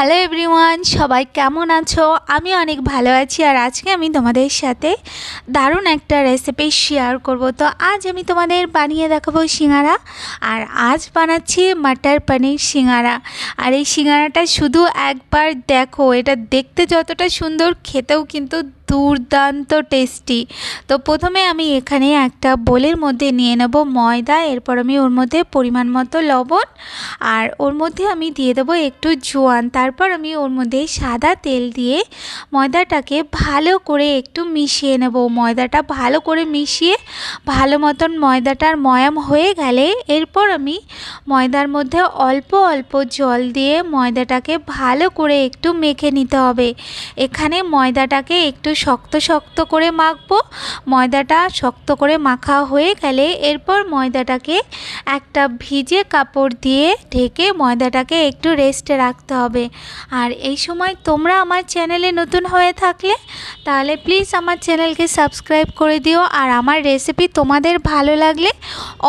Hello everyone সবাই কেমন আছো? আমি অনেক ভালো আছি, আর আজকে আমি তোমাদের সাথে দারুণ একটা রেসিপি শেয়ার করব। তো আজ আমি তোমাদের বানিয়ে দেখাবো সিঙ্গারা, আর আজ বানাচ্ছি মাটার পানির সিঙ্গারা। আর এই সিঙ্গারাটা শুধু একবার দেখো, এটা দেখতে যতটা সুন্দর, খেতেও কিন্তু দুর্দান্ত টেস্টি তো প্রথমে আমি এখানে একটা বোলের মধ্যে নিয়ে নেব ময়দা, এরপর আমি ওর মধ্যে পরিমাণ মতো লবণ, আর ওর মধ্যে আমি দিয়ে দেবো একটু জোয়ান। তারপর আমি ওর মধ্যে সাদা তেল দিয়ে ময়দাটাকে ভালো করে একটু মিশিয়ে নেব। ময়দাটা ভালো করে মিশিয়ে ভালো মতন ময়দাটার ময়াম হয়ে গেলে এরপর আমি ময়দার মধ্যে অল্প অল্প জল দিয়ে ময়দাটাকে ভালো করে একটু মেখে নিতে হবে। এখানে ময়দাটাকে একটু শক্ত শক্ত করে মাখবো। ময়দাটা শক্ত করে মাখা হয়ে গেলে এরপর ময়দাটাকে একটা ভিজে কাপড় দিয়ে ঢেকে ময়দাটাকে একটু রেস্টে রাখতে হবে। আর এই সময় তোমরা আমার চ্যানেলে নতুন হয়ে থাকলে, তাহলে প্লিজ আমার চ্যানেলকে সাবস্ক্রাইব করে দিও। আর আমার রেসিপি তোমাদের ভালো লাগলে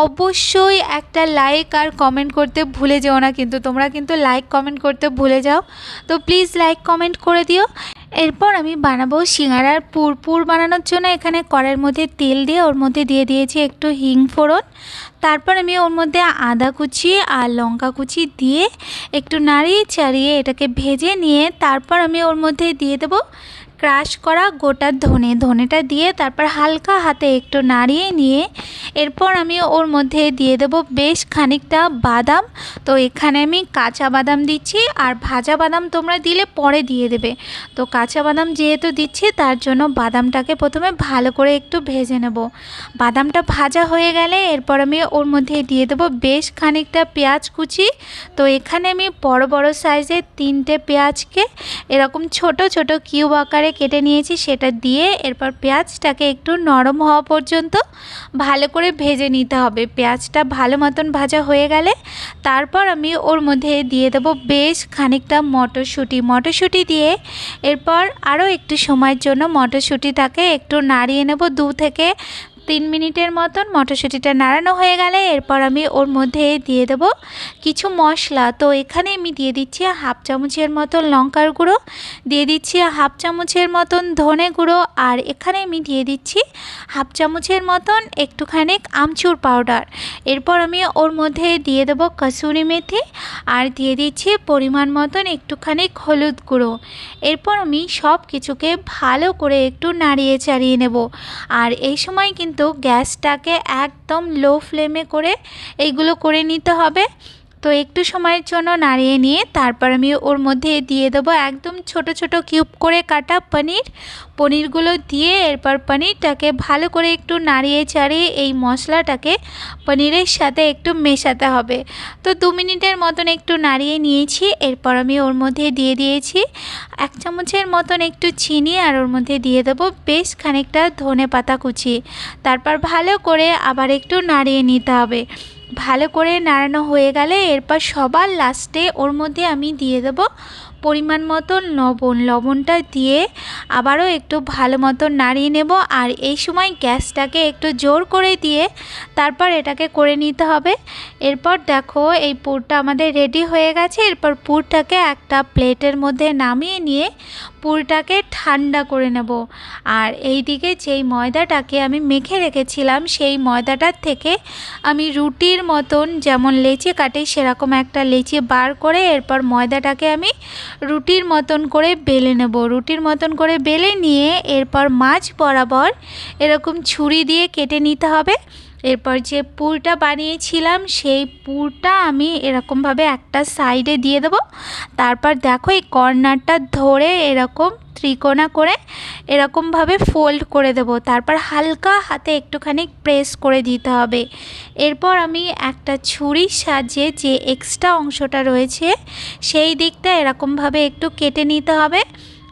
অবশ্যই একটা লাইক আর কমেন্ট করতে ভুলে যেও না। কিন্তু তোমরা কিন্তু লাইক কমেন্ট করতে ভুলে যাও। তো প্লিজ লাইক কমেন্ট করে দিও। এরপর আমি বানাবো সিঙ্গারার পুর পুর বানানোর জন্য এখানে কড়ের মধ্যে তেল দিয়ে ওর মধ্যে দিয়ে দিয়েছি একটু হিং ফোড়ন। তারপর আমি ওর মধ্যে আদা কুচি আর লঙ্কা কুচি দিয়ে একটু নাড়িয়ে চাড়িয়ে এটাকে ভেজে নিয়ে তারপর আমি ওর মধ্যে দিয়ে দেবো ক্রাশ করা গোটা ধনে, ধনেটা দিয়ে তারপর হালকা হাতে একটু নাড়িয়ে নিয়ে এরপর আমি ওর মধ্যে দিয়ে দেবো বেশ খানিকটা বাদাম। তো এখানে আমি কাঁচা বাদাম দিচ্ছি আর ভাজা বাদাম তোমরা দিলে পরে দিয়ে দেবে। তো কাঁচা বাদাম যেহেতু দিচ্ছি, তার জন্য বাদামটাকে প্রথমে ভালো করে একটু ভেজে নেব। বাদামটা ভাজা হয়ে গেলে এরপর আমি ওর মধ্যে দিয়ে দেবো বেশ খানিকটা পেঁয়াজ কুচি। তো এখানে আমি বড় বড় সাইজের তিনটে পেঁয়াজকে এরকম ছোট ছোট কিউব আকারে কেটে নিয়েছি, সেটা দিয়ে এরপর পেঁয়াজটাকে একটু নরম হওয়া পর্যন্ত ভালো করে ভেজে নিতে হবে। পেঁয়াজটা ভালো মতন ভাজা হয়ে গেলে তারপর আমি ওর মধ্যে দিয়ে দেব বেশ খানিকটা মটরশুঁটি। মটরশুঁটি দিয়ে এরপর আরও একটু সময়ের জন্য মটরশুঁটিটাকে একটু নাড়িয়ে নেব দু থেকে তিন মিনিটের মতন মটরশুঁটিটা নাড়ানো হয়ে গেলে এরপর আমি ওর মধ্যে দিয়ে দেব কিছু মশলা। তো এখানে আমি দিয়ে দিচ্ছি হাফ চামচের মতন লঙ্কার গুঁড়ো, দিয়ে দিচ্ছি হাফ চামচের মতন ধনে গুঁড়ো আর এখানে আমি দিয়ে দিচ্ছি হাফ চামচের মতন একটুখানি আমচুর পাউডার। এরপর আমি ওর মধ্যে দিয়ে দেবো কসুরি মেথি আর দিয়ে দিচ্ছি পরিমাণ মতন একটুখানি হলুদ গুঁড়ো। এরপর আমি সব কিছুকে ভালো করে একটু নাড়িয়ে চাড়িয়ে নেব। আর এই সময় কিন্তু গ্যাসটাকে একদম লো ফ্লেমে করে এইগুলো করে নিতে হবে। তো একটু সময়ের জন্য নাড়িয়ে নিয়ে তারপর আমি ওর মধ্যে দিয়ে দেবো একদম ছোট ছোট কিউব করে কাটা পনির। পনিরগুলো দিয়ে এরপর পনিরটাকে ভালো করে একটু নাড়িয়ে চাড়িয়ে এই মশলাটাকে পনিরের সাথে একটু মেশাতে হবে। তো দু মিনিটের মতন একটু নাড়িয়ে নিয়েছি, এরপর আমি ওর মধ্যে দিয়ে দিয়েছি এক চামচের মতন একটু চিনি আর ওর মধ্যে দিয়ে দেবো বেশ খানিকটা ধনে পাতা কুচি। তারপর ভালো করে আবার একটু নাড়িয়ে নিতে হবে। ভালো করে নাড়ানো হয়ে গেলে এরপর সবার লাস্টে ওর মধ্যে আমি দিয়ে দেব পরিমাণ মতো লবণ। লবণটা দিয়ে আবারও একটু ভালো মতো নাড়িয়ে নেব আর এই সময় গ্যাসটাকে একটু জোর করে দিয়ে তারপর এটাকে করে নিতে হবে। এরপর দেখো এই পুরটা আমাদের রেডি হয়ে গেছে। এরপর পুরটাকে একটা প্লেটের মধ্যে নামিয়ে নিয়ে পুরটাকে ঠান্ডা করে নেব। আর এই দিকে যেই ময়দাটাকে আমি মেখে রেখেছিলাম, সেই ময়দাটার থেকে আমি রুটির মতন যেমন লেচি কাটে, সেরকম একটা লেচি বার করে এরপর ময়দাটাকে আমি রুটির মতন করে বেলে নেব। রুটির মতন করে বেলে নিয়ে এরপর মাছ বরাবর এরকম ছুরি দিয়ে কেটে নিতে হবে। এরপর যে পুরটা বানিয়েছিলাম, সেই পুরটা আমি এরকমভাবে একটা সাইডে দিয়ে দেবো। তারপর দেখো এই কর্নারটা ধরে এরকম ত্রিকোণা করে এরকমভাবে ফোল্ড করে দেব। তারপর হালকা হাতে একটুখানি প্রেস করে দিতে হবে। এরপর আমি একটা ছুরির সাহায্যে যে এক্সট্রা অংশটা রয়েছে, সেই দিকটা এরকমভাবে একটু কেটে নিতে হবে।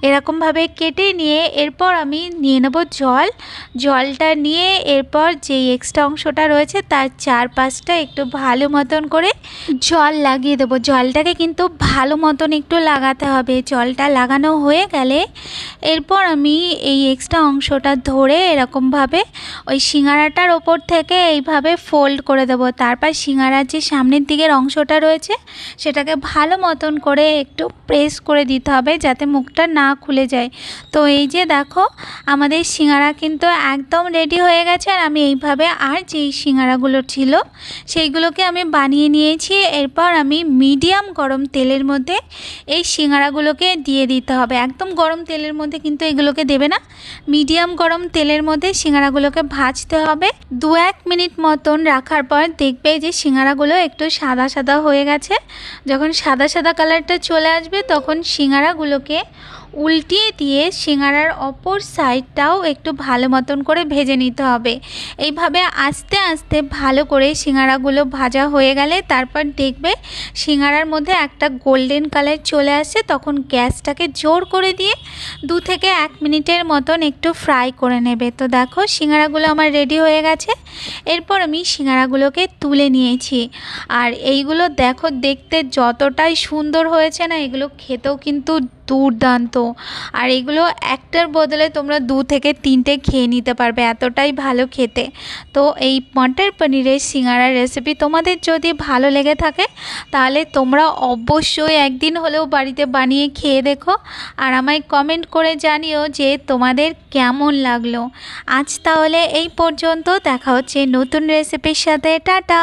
এরকমভাবে কেটে নিয়ে এরপর আমি নিয়ে নেব জল। জলটা নিয়ে এরপর যে এক্সট্রা অংশটা রয়েছে তার চারপাশটা একটু ভালো মতন করে জল লাগিয়ে দেবো। জলটাকে কিন্তু ভালো মতন একটু লাগাতে হবে। জলটা লাগানো হয়ে গেলে এরপর আমি এই এক্সট্রা অংশটা ধরে এরকমভাবে ওই সিঙ্গারাটার ওপর থেকে এইভাবে ফোল্ড করে দেবো। তারপর সিঙ্গারার যে সামনের দিকের অংশটা রয়েছে, সেটাকে ভালো মতন করে একটু প্রেস করে দিতে হবে যাতে মুখটা না খুলে যায়। তো এই যে দেখো, আমাদের সিঙ্গারা কিন্তু একদম রেডি হয়ে গেছে আর আমি এইভাবে আর যেই সিঙ্গারাগুলো ছিল, সেইগুলোকে আমি বানিয়ে নিয়েছি। এরপর আমি মিডিয়াম গরম তেলের মধ্যে এই সিঙ্গারাগুলোকে দিয়ে দিতে হবে। একদম গরম তেলের মধ্যে কিন্তু এগুলোকে দেবে না। মিডিয়াম গরম তেলের মধ্যে সিঙ্গারাগুলোকে ভাজতে হবে। দু এক মিনিট মতন রাখার পর দেখবে যে সিঙ্গারাগুলো একটু সাদা সাদা হয়ে গেছে। যখন সাদা সাদা কালারটা চলে আসবে, তখন সিঙ্গারাগুলোকে উল্টিয়ে দিয়ে সিঙ্গারার অপর সাইডটাও একটু ভালো মতন করে ভেজে নিতে হবে। এইভাবে আস্তে আস্তে ভালো করে সিঙ্গারাগুলো ভাজা হয়ে গেলে তারপর দেখবে সিঙ্গারার মধ্যে একটা গোল্ডেন কালার চলে আসে, তখন গ্যাসটাকে জোর করে দিয়ে দু থেকে এক মিনিটের মতন একটু ফ্রাই করে নেবে। তো দেখো সিঙ্গারাগুলো আমার রেডি হয়ে গেছে। এরপর আমি সিঙ্গারাগুলোকে তুলে নিয়েছি। আর এইগুলো দেখো দেখতে যতটাই সুন্দর হয়েছে না, এগুলো খেতেও কিন্তু দুর্দান্ত। আর এগুলো একটার বদলে তোমরা দু থেকে তিনটে খেয়ে নিতে পারবে, এতটাই ভালো খেতে। তো এই মটর পনিরের সিঙ্গারার রেসিপি তোমাদের যদি ভালো লেগে থাকে, তাহলে তোমরা অবশ্যই একদিন হলেও বাড়িতে বানিয়ে খেয়ে দেখো আর আমায় কমেন্ট করে জানিও যে তোমাদের কেমন লাগল। আজ তাহলে এই পর্যন্ত, দেখা হচ্ছে নতুন রেসিপির সাথে। টাটা!